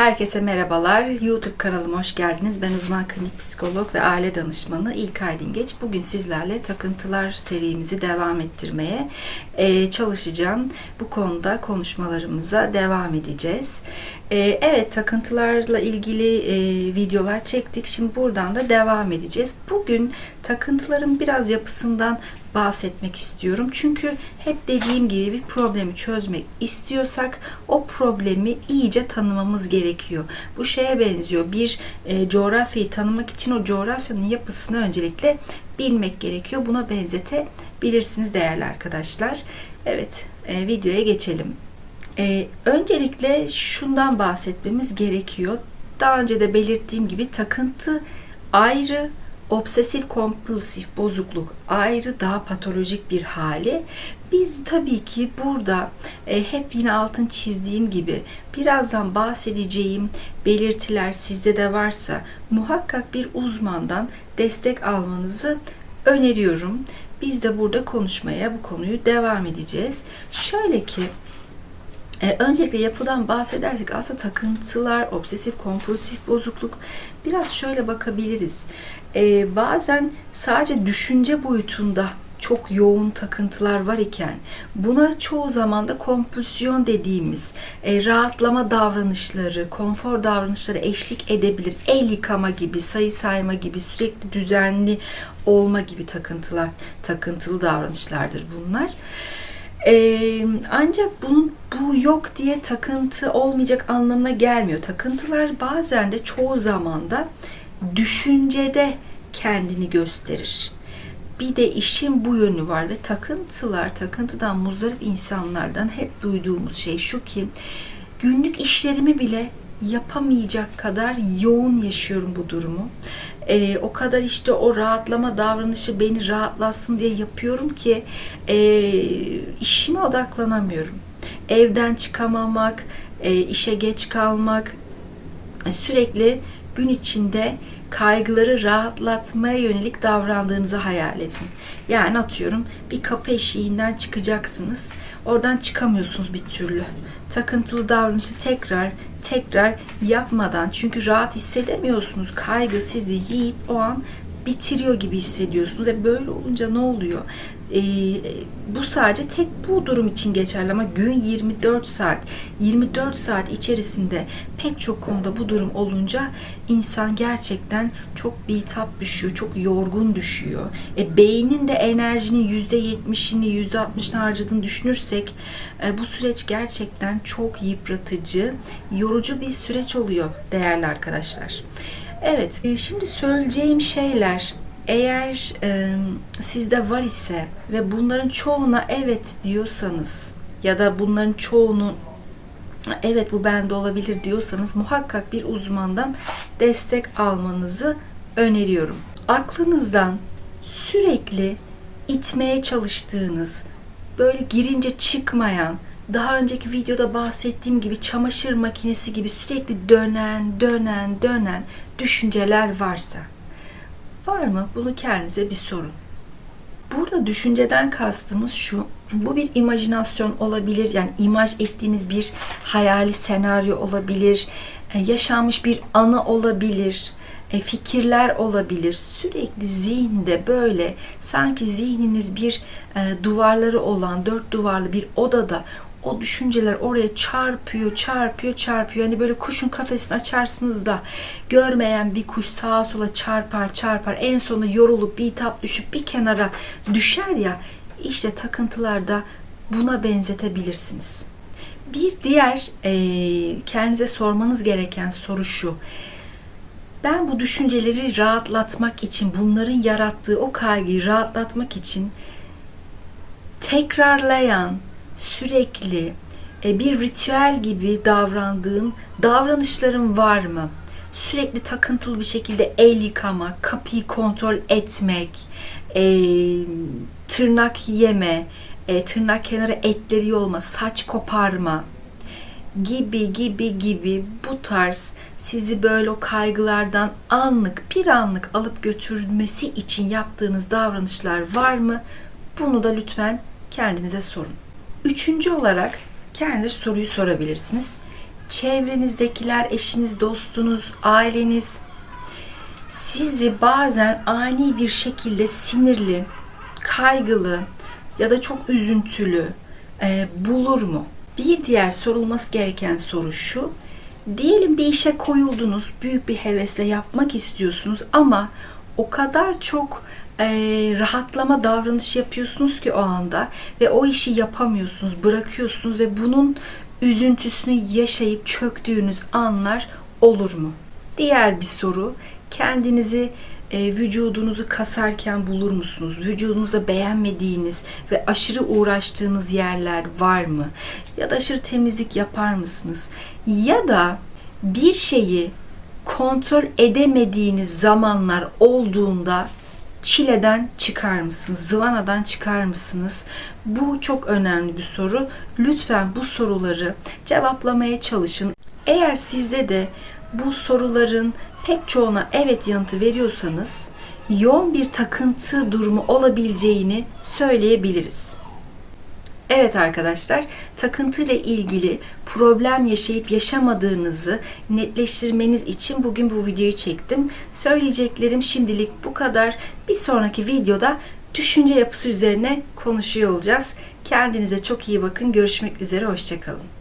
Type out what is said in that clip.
Herkese merhabalar. YouTube kanalıma hoş geldiniz. Ben uzman klinik psikolog ve aile danışmanı İlkay Dingeç. Bugün sizlerle takıntılar serimizi devam ettirmeye e, çalışacağım. Bu konuda konuşmalarımıza devam edeceğiz. E, evet takıntılarla ilgili e, videolar çektik. Şimdi buradan da devam edeceğiz. Bugün takıntıların biraz yapısından bahsetmek istiyorum. Çünkü hep dediğim gibi bir problemi çözmek istiyorsak o problemi iyice tanımamız gerekiyor. Bu şeye benziyor. Bir e, coğrafyayı tanımak için o coğrafyanın yapısını öncelikle bilmek gerekiyor. Buna benzetebilirsiniz değerli arkadaşlar. Evet, e, videoya geçelim. E, öncelikle şundan bahsetmemiz gerekiyor. Daha önce de belirttiğim gibi takıntı ayrı, obsesif kompulsif bozukluk ayrı daha patolojik bir hali. Biz tabii ki burada e, hep yine altın çizdiğim gibi birazdan bahsedeceğim belirtiler sizde de varsa muhakkak bir uzmandan destek almanızı öneriyorum. Biz de burada konuşmaya bu konuyu devam edeceğiz. Şöyle ki ee, öncelikle yapıdan bahsedersek aslında takıntılar, obsesif kompulsif bozukluk biraz şöyle bakabiliriz. Ee, bazen sadece düşünce boyutunda çok yoğun takıntılar var iken buna çoğu zaman da kompulsiyon dediğimiz e, rahatlama davranışları, konfor davranışları eşlik edebilir. El yıkama gibi, sayı sayma gibi, sürekli düzenli olma gibi takıntılar, takıntılı davranışlardır bunlar. Ee, ancak bunun bu yok diye takıntı olmayacak anlamına gelmiyor. Takıntılar bazen de çoğu zamanda düşüncede kendini gösterir. Bir de işin bu yönü var ve takıntılar, takıntıdan muzdarip insanlardan hep duyduğumuz şey şu ki günlük işlerimi bile yapamayacak kadar yoğun yaşıyorum bu durumu. Ee, o kadar işte o rahatlama davranışı beni rahatlatsın diye yapıyorum ki e, işime odaklanamıyorum. Evden çıkamamak, e, işe geç kalmak, sürekli gün içinde kaygıları rahatlatmaya yönelik davrandığınızı hayal edin. Yani atıyorum bir kapı eşiğinden çıkacaksınız. Oradan çıkamıyorsunuz bir türlü. Takıntılı davranışı tekrar tekrar yapmadan çünkü rahat hissedemiyorsunuz. Kaygı sizi yiyip o an bitiriyor gibi hissediyorsunuz ve böyle olunca ne oluyor? Ee, bu sadece tek bu durum için geçerli ama gün 24 saat 24 saat içerisinde pek çok konuda bu durum olunca insan gerçekten çok bitap düşüyor, çok yorgun düşüyor. E, beynin de enerjinin %70'ini %60'ını harcadığını düşünürsek e, bu süreç gerçekten çok yıpratıcı, yorucu bir süreç oluyor değerli arkadaşlar. Evet, e, şimdi söyleyeceğim şeyler eğer e, sizde var ise ve bunların çoğuna evet diyorsanız ya da bunların çoğunu evet bu bende olabilir diyorsanız muhakkak bir uzmandan destek almanızı öneriyorum. Aklınızdan sürekli itmeye çalıştığınız, böyle girince çıkmayan, daha önceki videoda bahsettiğim gibi çamaşır makinesi gibi sürekli dönen, dönen, dönen düşünceler varsa var mı? Bunu kendinize bir sorun. Burada düşünceden kastımız şu. Bu bir imajinasyon olabilir. Yani imaj ettiğiniz bir hayali senaryo olabilir. E, yaşanmış bir anı olabilir. E, fikirler olabilir. Sürekli zihinde böyle sanki zihniniz bir e, duvarları olan dört duvarlı bir odada o düşünceler oraya çarpıyor, çarpıyor, çarpıyor. Yani böyle kuşun kafesini açarsınız da görmeyen bir kuş sağa sola çarpar, çarpar. En sonunda yorulup bir tap düşüp bir kenara düşer ya. İşte takıntılarda buna benzetebilirsiniz. Bir diğer e, kendinize sormanız gereken soru şu. Ben bu düşünceleri rahatlatmak için, bunların yarattığı o kaygıyı rahatlatmak için tekrarlayan, sürekli e, bir ritüel gibi davrandığım davranışlarım var mı? Sürekli takıntılı bir şekilde el yıkama, kapıyı kontrol etmek, e, tırnak yeme, e, tırnak kenarı etleri yolma, saç koparma gibi gibi gibi bu tarz sizi böyle o kaygılardan anlık bir anlık alıp götürmesi için yaptığınız davranışlar var mı? Bunu da lütfen kendinize sorun. Üçüncü olarak kendinize soruyu sorabilirsiniz. çevrenizdekiler, eşiniz, dostunuz, aileniz sizi bazen ani bir şekilde sinirli, kaygılı ya da çok üzüntülü e, bulur mu? Bir diğer sorulması gereken soru şu. Diyelim bir işe koyuldunuz, büyük bir hevesle yapmak istiyorsunuz ama o kadar çok e, rahatlama davranışı yapıyorsunuz ki o anda ve o işi yapamıyorsunuz, bırakıyorsunuz ve bunun üzüntüsünü yaşayıp çöktüğünüz anlar olur mu? Diğer bir soru, kendinizi e, vücudunuzu kasarken bulur musunuz? Vücudunuzda beğenmediğiniz ve aşırı uğraştığınız yerler var mı? Ya da aşırı temizlik yapar mısınız? Ya da bir şeyi kontrol edemediğiniz zamanlar olduğunda çileden çıkar mısınız? Zıvanadan çıkar mısınız? Bu çok önemli bir soru. Lütfen bu soruları cevaplamaya çalışın. Eğer sizde de bu soruların pek çoğuna evet yanıtı veriyorsanız yoğun bir takıntı durumu olabileceğini söyleyebiliriz. Evet arkadaşlar, takıntı ile ilgili problem yaşayıp yaşamadığınızı netleştirmeniz için bugün bu videoyu çektim. Söyleyeceklerim şimdilik bu kadar. Bir sonraki videoda düşünce yapısı üzerine konuşuyor olacağız. Kendinize çok iyi bakın. Görüşmek üzere, hoşçakalın.